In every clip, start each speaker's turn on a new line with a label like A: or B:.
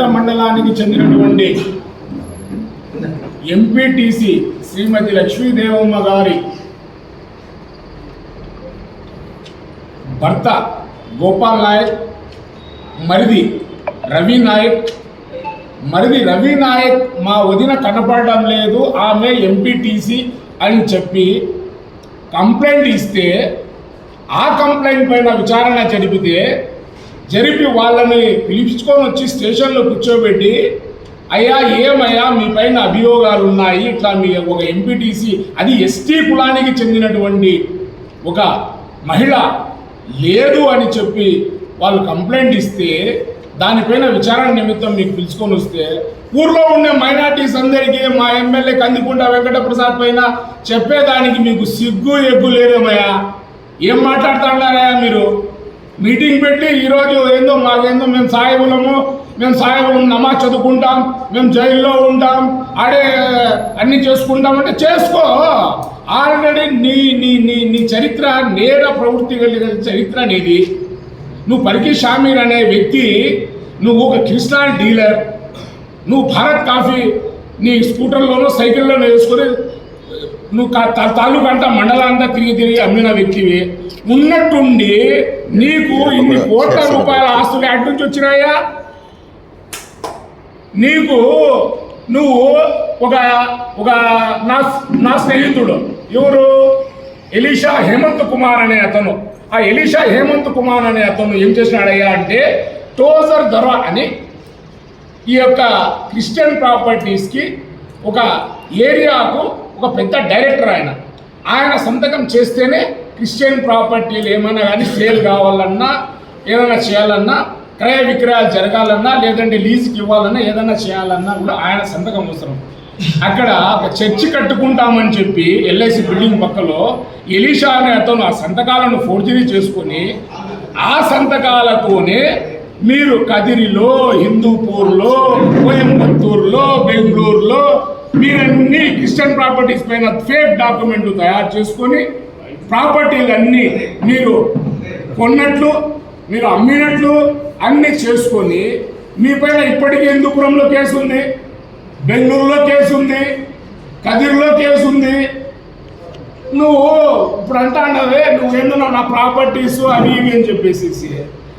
A: గాళ్ళపెంట మండలానికి చెందినటువంటి ఎంపీటీసీ శ్రీమతి లక్ష్మీదేవమ్మ గారి భర్త గోపాల్ నాయక్ మరిది రవి నాయక్ మరిది రవి నాయక్ మా వదిన కనపడడం లేదు ఆమె ఎంపీటీసీ అని చెప్పి కంప్లైంట్ ఇస్తే ఆ కంప్లైంట్ పైన విచారణ జరిపితే జరిపి వాళ్ళని పిలిపించుకొని వచ్చి స్టేషన్లో కూర్చోబెట్టి అయ్యా ఏమయ్యా మీ పైన అభియోగాలు ఉన్నాయి. ఇట్లా మీ ఒక ఎంపీటీసీ అది ఎస్టీ కులానికి చెందినటువంటి ఒక మహిళ లేదు అని చెప్పి వాళ్ళు కంప్లైంట్ ఇస్తే దానిపైన విచారణ నిమిత్తం మీకు పిలుచుకొని వస్తే ఊర్లో ఉండే మైనార్టీస్ అందరికీ మా ఎమ్మెల్యే కందికుంట వెంకటప్రసాద్ పైన చెప్పేదానికి మీకు సిగ్గు ఎగ్గు లేదేమయ్యా? ఏం మాట్లాడుతున్నారయ్యా మీరు? మీటింగ్ పెట్టి ఈరోజు ఏందో మాకేందో మేము సాయబులము మేము సాయబులం నమాజ్ చదువుకుంటాం మేము జైల్లో ఉంటాం ఆడే అన్ని చేసుకుంటామంటే చేసుకో. ఆల్రెడీ నీ నీ నీ నీ చరిత్ర నేర ప్రవృత్తి కలిగిన చరిత్ర నీది. నువ్వు పరికి షామీర్ అనే వ్యక్తి నువ్వు ఒక క్రిస్టల్ డీలర్ నువ్వు భారత్ కాఫీ నీ స్కూటర్లోనో సైకిల్లోనో వేసుకొని నువ్వు తాలూకా అంతా మండలాంతా తిరిగి తిరిగి అమ్మిన వ్యక్తివి. ఉన్నట్టుండి నీకు ఇన్ని కోట్ల రూపాయల ఆస్తులు ఎక్కడి నుంచి వచ్చినాయా? నీకు నువ్వు ఒక ఒక నా నా స్నేహితుడు. ఎవరు? ఎలీషా హేమంత్ కుమార్ అనే అతను. ఆ ఎలీషా హేమంత్ కుమార్ అనే అతను ఏం చేసినాడయ్యా అంటే టోజర్ ధర అని ఈ యొక్క క్రిస్టియన్ ప్రాపర్టీస్కి ఒక ఏరియాకు ఒక పెద్ద డైరెక్టర్ ఆయన. ఆయన సంతకం చేస్తేనే క్రిస్టియన్ ప్రాపర్టీలు ఏమైనా కానీ సేల్ కావాలన్నా ఏదైనా చేయాలన్నా క్రయ విక్రయాలు జరగాలన్నా లేదంటే లీజుకి ఇవ్వాలన్నా ఏదైనా చేయాలన్నా కూడా ఆయన సంతకం అవసరం. అక్కడ ఒక చర్చి కట్టుకుంటామని చెప్పి ఎల్ఐసి బిల్డింగ్ పక్కలో ఎలీషా అనే అతను ఆ సంతకాలను ఫోర్జరీ చేసుకొని ఆ సంతకాలతోనే మీరు కదిరిలో హిందూపూర్లో కోయంబత్తూరులో బెంగళూరులో మీరన్నీ క్రిస్టియన్ ప్రాపర్టీస్ పైన ఫేక్ డాక్యుమెంట్లు తయారు చేసుకొని ప్రాపర్టీలన్నీ మీరు కొన్నట్లు మీరు అమ్మినట్లు అన్నీ చేసుకొని మీ పైన ఇప్పటికీ హిందూపురంలో కేసు ఉంది? బెంగళూరులో కేసు ఉంది కదిరిలో కేసు ఉంది. నువ్వు ఇప్పుడు అంటా అన్నవే నువ్వు నా ప్రాపర్టీస్ అవి ఇవి అని చెప్పేసి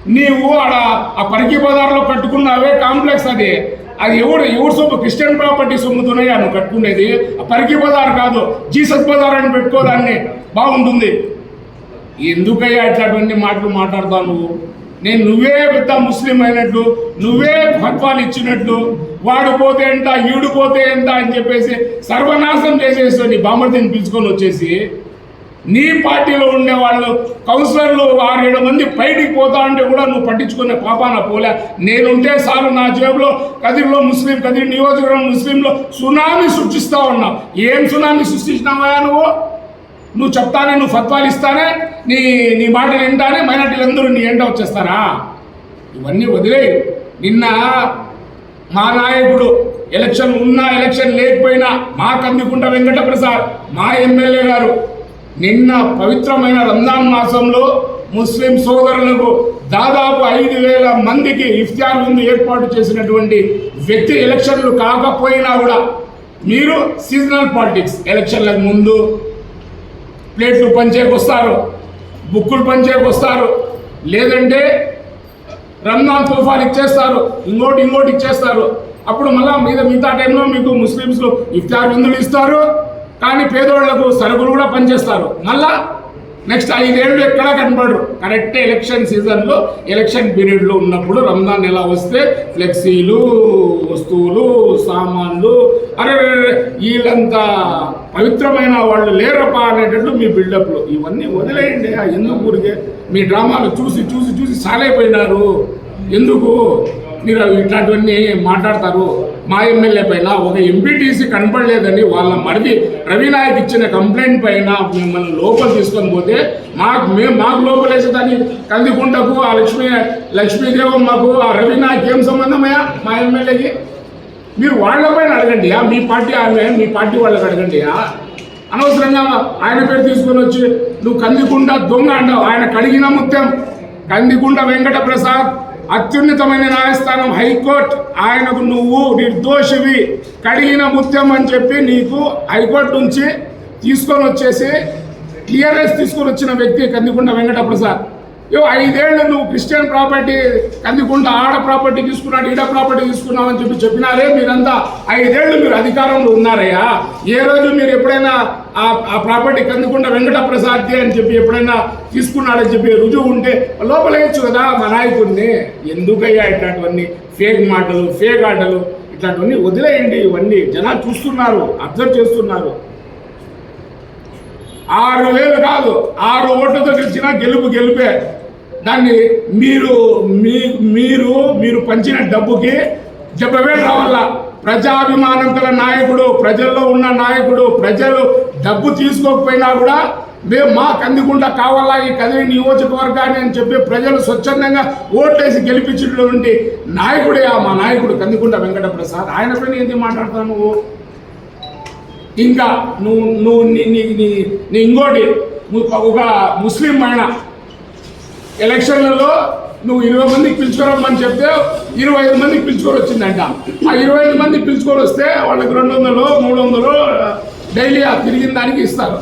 A: నీవు ఆడ ఆ పరికి బజార్లో కట్టుకున్నావే కాంప్లెక్స్ అది. అది ఎవడు ఎవరు సొమ్ము? క్రిస్టియన్ ప్రాపర్టీ సొమ్ముతోనే నువ్వు కట్టుకునేది. ఆ పరికి బజార్ కాదు జీసస్ బజార్ అని పెట్టుకోదాన్ని బాగుంటుంది. ఎందుకయ్యా ఇట్లాంటివన్నీ మాటలు మాట్లాడతావు నువ్వు? నేను నువ్వే పెద్ద ముస్లిం అయినట్లు నువ్వే ఫత్వాలు ఇచ్చినట్లు వాడు పోతే ఎంత ఈడు పోతే ఎంత అని చెప్పేసి సర్వనాశనం చేసేసి నీ బామర్తిని పిలుచుకొని వచ్చేసి నీ పార్టీలో ఉండే వాళ్ళు కౌన్సిలర్లు ఆరు ఏడు మంది బయటికి పోతా ఉంటే కూడా నువ్వు పట్టించుకునే పాపాన పోలే. నేనుంటే సార్ నా జేబులో కదిరిలో ముస్లిం కదిరి నియోజకవర్గం ముస్లింలో సునామీ సృష్టిస్తా ఉన్నావు ఏం సునామీ సృష్టించినావా నువ్వు? నువ్వు చెప్తానే నువ్వు ఫత్వాలు ఇస్తానే నీ నీ మాటలు వింటానే మైనార్టీలందరూ నీ ఎంట వచ్చేస్తారా? ఇవన్నీ వదిలే నిన్న మా నాయకుడు ఎలక్షన్ ఉన్నా ఎలక్షన్ లేకపోయినా మా కందికుంట వెంకట ప్రసాద్ మా ఎమ్మెల్యే గారు నిన్న పవిత్రమైన రంజాన్ మాసంలో ముస్లిం సోదరులకు దాదాపు ఐదు వేల మందికి ఇఫ్తార్ ముందు ఏర్పాటు చేసినటువంటి వ్యక్తి ఎలక్షన్లు కాకపోయినా కూడా మీరు సీజనల్ పాలిటిక్స్ ఎలక్షన్లకు ముందు ప్లేట్లు పంచేకొస్తారు బుక్కులు పంచేకొస్తారు లేదంటే రంజాన్ తుఫాన్ ఇచ్చేస్తారు ఇంకోటి ఇంకోటి ఇచ్చేస్తారు. అప్పుడు మళ్ళీ మీద మిగతా టైంలో మీకు ముస్లిమ్స్ ఇఫ్తార్ విందులు ఇస్తారు. కానీ పేదోళ్ళకు సరుకులు కూడా పనిచేస్తారు. మళ్ళా నెక్స్ట్ ఐదేళ్ళు ఎక్కడా కనపడరు. కరెక్ట్ ఎలక్షన్ సీజన్లో ఎలక్షన్ పీరియడ్లో ఉన్నప్పుడు రంజాన్ నెల వస్తే ఫ్లెక్సీలు వస్తువులు సామాన్లు అరే వీళ్ళంతా పవిత్రమైన వాళ్ళు లేరపా అనేటట్టు మీ బిల్డప్లు ఇవన్నీ వదిలేయండి. ఎందుకు ఊరికే? మీ డ్రామాలు చూసి చూసి చూసి సాలైపోయినారు. ఎందుకు? మీరు ఇట్లాంటివన్నీ మాట్లాడతారు. మా ఎమ్మెల్యే పైన ఒక ఎంపీటీసీ కనపడలేదని వాళ్ళ మరిది రవినాయక్ ఇచ్చిన కంప్లైంట్ పైన మిమ్మల్ని లోపల తీసుకొని పోతే మాకు మేము మాకు లోపలేసేదాన్ని కందికుంటకు ఆ లక్ష్మీ లక్ష్మీదేవమ్మకు ఆ రవినాయక్ ఏం సంబంధమయ్యా మా ఎమ్మెల్యేకి? మీరు వాళ్ళపైన అడగండి మీ పార్టీ ఆమె మీ పార్టీ వాళ్ళకి అడగండి అనవసరంగా ఆయన పేరు తీసుకొని వచ్చి నువ్వు కందికుండ దొంగ అంటావు ఆయన కడిగిన ముత్యం. కందికుండ వెంకట ప్రసాద్ అత్యున్నతమైన న్యాయస్థానం హైకోర్టు. ఆయనకు నువ్వు నిర్దోషివి. కడిగిన ముత్యం అని చెప్పి నీకు హైకోర్టు నుంచి తీసుకొని వచ్చేసి క్లియరెన్స్ తీసుకొని వచ్చిన వ్యక్తి కందికొండ వెంకట ప్రసాద్ యో ఐదేళ్ళు నువ్వు క్రిస్టియన్ ప్రాపర్టీ కందికుంట ఆడ ప్రాపర్టీ తీసుకున్నాడు ఈడ ప్రాపర్టీ తీసుకున్నావు అని చెప్పి చెప్పినారే. మీరంతా ఐదేళ్ళు మీరు అధికారంలో ఉన్నారయ్యా. ఏ రోజు మీరు ఎప్పుడైనా ఆ ఆ ప్రాపర్టీ కందుకుండా వెంకట ప్రసాద్ది అని చెప్పి ఎప్పుడైనా తీసుకున్నాడని చెప్పి రుజువు ఉంటే లోపలేయచ్చు కదా మా నాయకుడిని. ఎందుకయ్యా ఇట్లాంటివన్నీ? ఫేక్ మాటలు ఫేక్ ఆటలు ఇట్లాంటివన్నీ వదిలేయండి ఇవన్నీ. జనాలు చూస్తున్నారు అబ్జర్వ్ చేస్తున్నారు. ఆరు వేలు కాదు ఆరు ఓట్లతో గెలిచినా గెలుపు గెలుపే. దాన్ని మీరు మీ మీరు మీరు పంచిన డబ్బుకి డెబ్బై వేలు రావాలా? ప్రజాభిమానం గల నాయకుడు ప్రజల్లో ఉన్న నాయకుడు ప్రజలు డబ్బు తీసుకోకపోయినా కూడా మేము మా కందికుండా కావాలా ఈ కదిరి నియోజకవర్గాన్ని అని చెప్పి ప్రజలు స్వచ్ఛందంగా ఓట్లేసి గెలిపించినటువంటి నాయకుడే మా నాయకుడు కందిగుండ వెంకట ప్రసాద్ ఆయన పైన ఏంటి మాట్లాడతావు నువ్వు ఇంకా నువ్వు నువ్వు నీ నీ నీ నీ ఇంకోటి నువ్వు ఒక ముస్లిం ఆయన ఎలక్షన్లలో నువ్వు ఇరవై మందికి పిలుచుకోరమ్మని చెప్తే ఇరవై ఐదు మందికి పిలుచుకొని వచ్చిందంట. ఆ ఇరవై ఐదు మందికి పిలుచుకొని వస్తే వాళ్ళకి రెండు వందలు మూడు వందలు డైలీ ఆ తిరిగిన దానికి ఇస్తారు.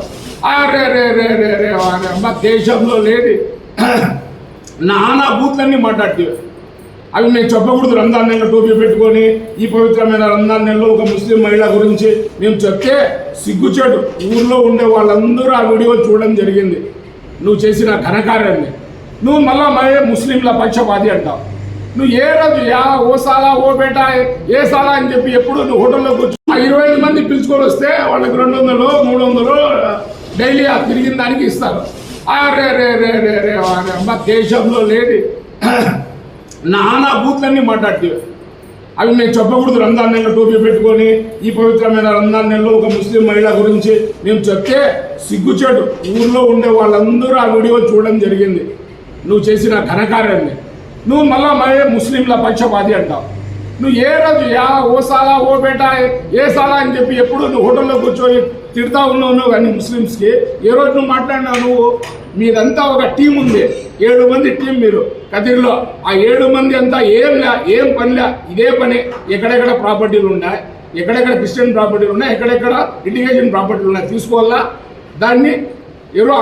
A: ఆ రే రే రే రే రే అమ్మ దేశంలో లేని నానా బూత్లన్నీ మాట్లాడుతీవి అవి మేము చెప్పకూడదు. రంజాన్ నెలలో టోపీ పెట్టుకొని ఈ పవిత్రమైన రంజాన్ నెలలో ఒక ముస్లిం మహిళ గురించి మేము చెప్తే సిగ్గుచేటు. ఊర్లో ఉండే వాళ్ళందరూ ఆ వీడియో చూడడం జరిగింది. నువ్వు చేసిన ఘనకార్యాన్ని. నువ్వు మళ్ళా మరే ముస్లింల పక్షపాతి అంటావు. నువ్వు ఏ రోజు యా ఓ సాలా ఓ బేటా ఏ సాలా అని చెప్పి ఎప్పుడు నువ్వు హోటల్లో కూర్చో ఆ ఇరవై ఐదు మంది పిలుచుకొని వస్తే వాళ్ళకి రెండు వందలు మూడు వందలు డైలీ ఆ తిరిగిన దానికి ఇస్తారు. రే రే రే రే రే అమ్మ దేశంలో లేని నానా బూత్లన్నీ మాట్లాడుతీవి అవి మేము చెప్పకూడదు రంజాన్ నెలలో టోపీ పెట్టుకొని ఈ పవిత్రమైన రంజాన్ నెలలో ఒక ముస్లిం మహిళ గురించి మేము చెప్తే సిగ్గుచేటు. ఊర్లో ఉండే వాళ్ళందరూ ఆ వీడియో చూడడం జరిగింది. నువ్వు చేసిన ఘనకార్యాన్ని. నువ్వు మళ్ళా మరే ముస్లింల పక్షపాతి అంటావు. నువ్వు ఏ రోజు యా ఓ సాలా ఓ బేటా ఏ సాలా అని చెప్పి ఎప్పుడు నువ్వు హోటల్లో కూర్చొని తిడతా ఉన్నావు నువ్వు కానీ ముస్లిమ్స్కి. ఏ రోజు నువ్వు మాట్లాడినా నువ్వు? మీదంతా ఒక టీం ఉంది. ఏడు మంది టీం మీరు. కదిరిలో. ఆ ఏడు మంది అంతా ఏం లే ఏం పనిలే ఇదే పని. ఎక్కడెక్కడ ప్రాపర్టీలు ఉన్నాయి? ఎక్కడెక్కడ క్రిస్టియన్ ప్రాపర్టీలు ఉన్నాయి? ఎక్కడెక్కడ ఇండిగేషన్ ప్రాపర్టీలు ఉన్నాయి? తీసుకోవాలా? దాన్ని ఎవరో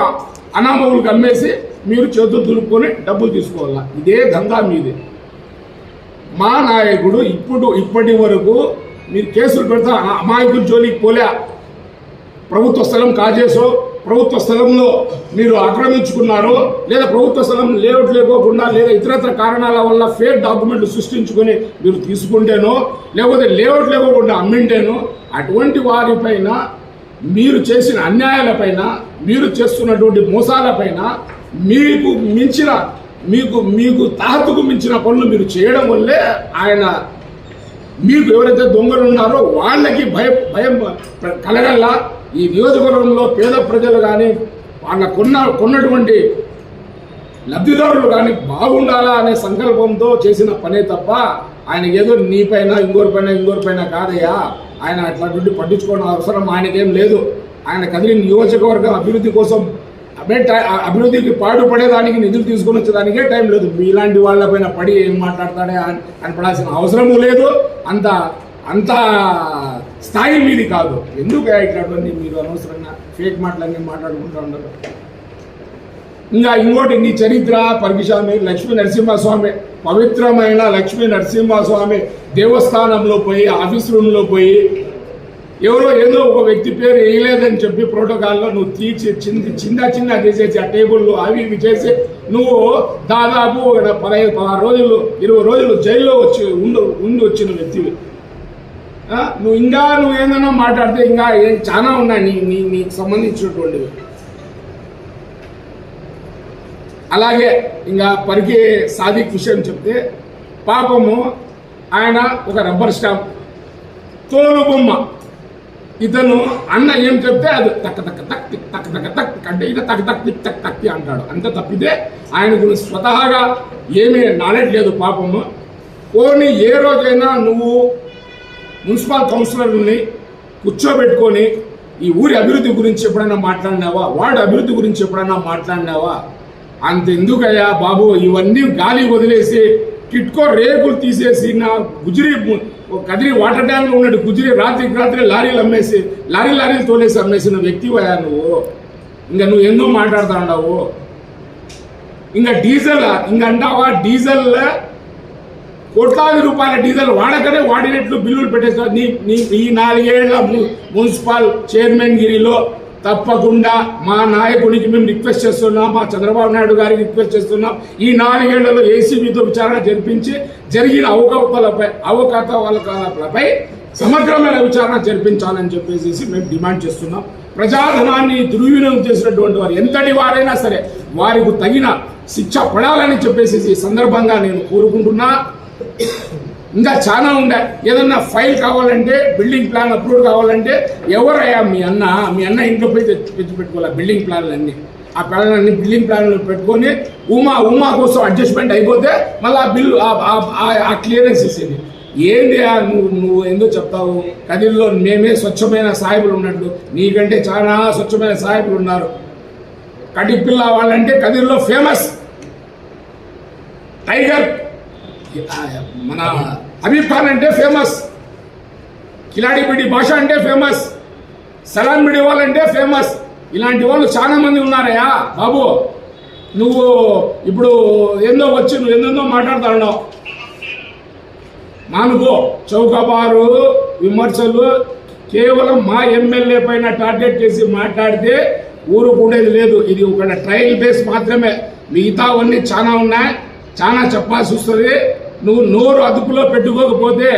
A: అనామకులకు అమ్మేసి మీరు చేతులు దులుపుకొని డబ్బులు తీసుకోవాలా? ఇదే దందా మీది. మా నాయకుడు ఇప్పుడు ఇప్పటి వరకు మీరు కేసులు పెడతా అమాయకుల జోలికి పోలే. ప్రభుత్వ స్థలం కాజేసో ప్రభుత్వ స్థలంలో మీరు ఆక్రమించుకున్నారో లేదా ప్రభుత్వ స్థలం లేఅవుట్ లేకోకుండా లేదా ఇతరత్ర కారణాల వల్ల ఫేక్ డాక్యుమెంట్లు సృష్టించుకొని మీరు తీసుకుంటేనో లేకపోతే లేఅవుట్ లేకోకుండా అమ్మింటేనో అటువంటి వారిపైన మీరు చేసిన అన్యాయాలపైన మీరు చేస్తున్నటువంటి మోసాలపైన మీకు మించిన మీకు మీకు తాహతుకు మించిన పనులు మీరు చేయడం వల్లే ఆయన మీకు ఎవరైతే దొంగలు ఉన్నారో వాళ్ళకి భయం భయం కలగల్ల. ఈ నియోజకవర్గంలో పేద ప్రజలు కానీ వాళ్ళ కొన్న కొన్నటువంటి లబ్ధిదారులు కానీ బాగుండాలా అనే సంకల్పంతో చేసిన పనే తప్ప ఆయన ఏదో నీపైన ఇంకోరిపైన ఇంకోరిపైన కాదయ్యా. ఆయన అట్లాంటి పట్టించుకోవడం అవసరం ఆయనకేం లేదు. ఆయన కదిలి నియోజకవర్గం అభివృద్ధి కోసం అదే అభివృద్ధికి పాటుపడేదానికి నిధులు తీసుకొని వచ్చేదానికే టైం లేదు. ఇలాంటి వాళ్ళపైన పడి ఏం మాట్లాడతాడే అని పడాల్సిన అవసరము లేదు. అంత అంత స్థాయి మీది కాదు. ఎందుకు ఇట్లాంటివన్నీ మీరు అనవసరంగా ఫేక్ మాటలన్నీ మాట్లాడుకుంటూ ఉండరు ఇంకా ఇంకోటి నీ చరిత్ర పరికిస్వామి లక్ష్మీ నరసింహస్వామి పవిత్రమైన లక్ష్మీ నరసింహస్వామి దేవస్థానంలో పోయి ఆఫీస్ రూమ్లో పోయి ఎవరో ఏదో ఒక వ్యక్తి పేరు వేయలేదని చెప్పి ప్రోటోకాల్లో నువ్వు తీర్చి చింది చిన్న చిన్న చేసేసి ఆ టేబుల్లో అవి ఇవి చేసి నువ్వు దాదాపు ఒక పదహైదు పదహారు రోజులు ఇరవై రోజులు జైల్లో వచ్చి ఉండు ఉండి వచ్చిన వ్యక్తివి. నువ్వు ఇంకా నువ్వు ఏదైనా మాట్లాడితే ఇంకా ఏం చాలా ఉన్నాయి నీ నీ నీకు సంబంధించినటువంటివి. అలాగే ఇంకా పరికి సాదిక్ విషయం చెప్తే పాపము ఆయన ఒక రబ్బర్ స్టాంప్ తోలు బొమ్మ ఇతను అన్న ఏం చెప్తే అది తక్క తక్క తక్ టిక్ తక్క తక్క తక్ అంటే ఇక తక్క తక్ టిక్ తక్ తక్కి అంటాడు. అంత తప్పితే ఆయన గురించి స్వతహాగా ఏమీ నాలెడ్జ్ లేదు పాపము. పోనీ ఏ రోజైనా నువ్వు మున్సిపల్ కౌన్సిలర్ని కూర్చోబెట్టుకొని ఈ ఊరి అభివృద్ధి గురించి ఎప్పుడైనా మాట్లాడినావా? వార్డు అభివృద్ధి గురించి ఎప్పుడైనా మాట్లాడినావా? అంత ఎందుకయ్యా బాబు ఇవన్నీ గాలి వదిలేసి కిట్కో రేకులు తీసేసి నా గుజరీ ఒక కదిరి వాటర్ ట్యాంక్ ఉన్నట్టు గుజరీ రాత్రికి రాత్రి లారీలు అమ్మేసి లారీ లారీలు తోలేసి అమ్మేసిన వ్యక్తివయా నువ్వు? ఇంకా నువ్వు ఎన్నో మాట్లాడుతా ఉన్నావు? ఇంకా డీజిల్ ఇంకంటావా డీజిల్? కోట్లాది రూపాయల డీజిల్ వాడకనే వాడినట్లు బిల్లులు పెట్టేస్తారు నీ నీ ఈ నాలుగేళ్ళ ము- మున్సిపల్ చైర్మన్ గిరిలో తప్పకుండా మా నాయకునికి మేము రిక్వెస్ట్ చేస్తున్నాం మా చంద్రబాబు నాయుడు గారికి రిక్వెస్ట్ చేస్తున్నాం. ఈ నాలుగేళ్ళలో ఏసీబీతో విచారణ జరిపించి జరిగిన అవకతవకలపై అవకతవకలపై సమగ్రమైన విచారణ జరిపించాలని చెప్పేసి మేము డిమాండ్ చేస్తున్నాం. ప్రజాధనాన్ని దుర్వినియోగం చేసినటువంటి వారు ఎంతటి వారైనా సరే వారికి తగిన శిక్ష పడాలని చెప్పేసి సందర్భంగా నేను కోరుకుంటున్నా. ఇంకా చాలా ఉండే. ఏదన్నా ఫైల్ కావాలంటే బిల్డింగ్ ప్లాన్ అప్రూవ్ కావాలంటే ఎవరయ్యా మీ అన్న? మీ అన్న ఇంట్లో పోయి తెచ్చి తెచ్చి పెట్టుకోవాలి బిల్డింగ్ ప్లాన్లన్నీ? ఆ ప్లాన్లన్నీ బిల్డింగ్ ప్లాన్లు పెట్టుకొని ఉమా ఉమా కోసం అడ్జస్ట్మెంట్ అయిపోతే మళ్ళీ ఆ బిల్లు ఆ- క్లియరెన్స్ ఇచ్చేది. ఏంది ఆ నువ్వు నువ్వు ఎందుకు చెప్తావు? కదిల్లో మేమే స్వచ్ఛమైన సాయిబులు ఉన్నట్లు నీకంటే చాలా స్వచ్ఛమైన సాయిబులు ఉన్నారు. కడిపిల్ల వాళ్ళంటే కదిర్లో ఫేమస్ టైగర్ మన హబీబ్ ఖాన్ అంటే ఫేమస్. కిలాడి బిడి భాష అంటే ఫేమస్. సలాం బిడి వాళ్ళంటే ఫేమస్. ఇలాంటి వాళ్ళు చాలా మంది ఉన్నారయ్యా. బాబు నువ్వు ఇప్పుడు ఏందో వచ్చి నువ్వు ఏందో మాట్లాడుతున్నావు మానుకో చౌకబారు విమర్శలు కేవలం మా ఎమ్మెల్యే పైన టార్గెట్ చేసి మాట్లాడితే ఊరుకుండేది లేదు. ఇది ఒక ట్రయల్ బేస్ మాత్రమే. మిగతావన్నీ చాలా ఉన్నాయి. చాలా చెప్పాల్సి వస్తుంది. నువ్వు నోరు అదుపులో పెట్టుకోకపోతే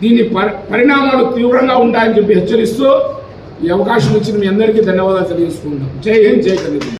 A: దీని పరి- పరిణామాలు తీవ్రంగా ఉంటాయని చెప్పి హెచ్చరిస్తూ ఈ అవకాశం ఇచ్చిన మీ అందరికీ ధన్యవాదాలు తెలియజేసుకుంటాం జై హింద్ జై కలిగి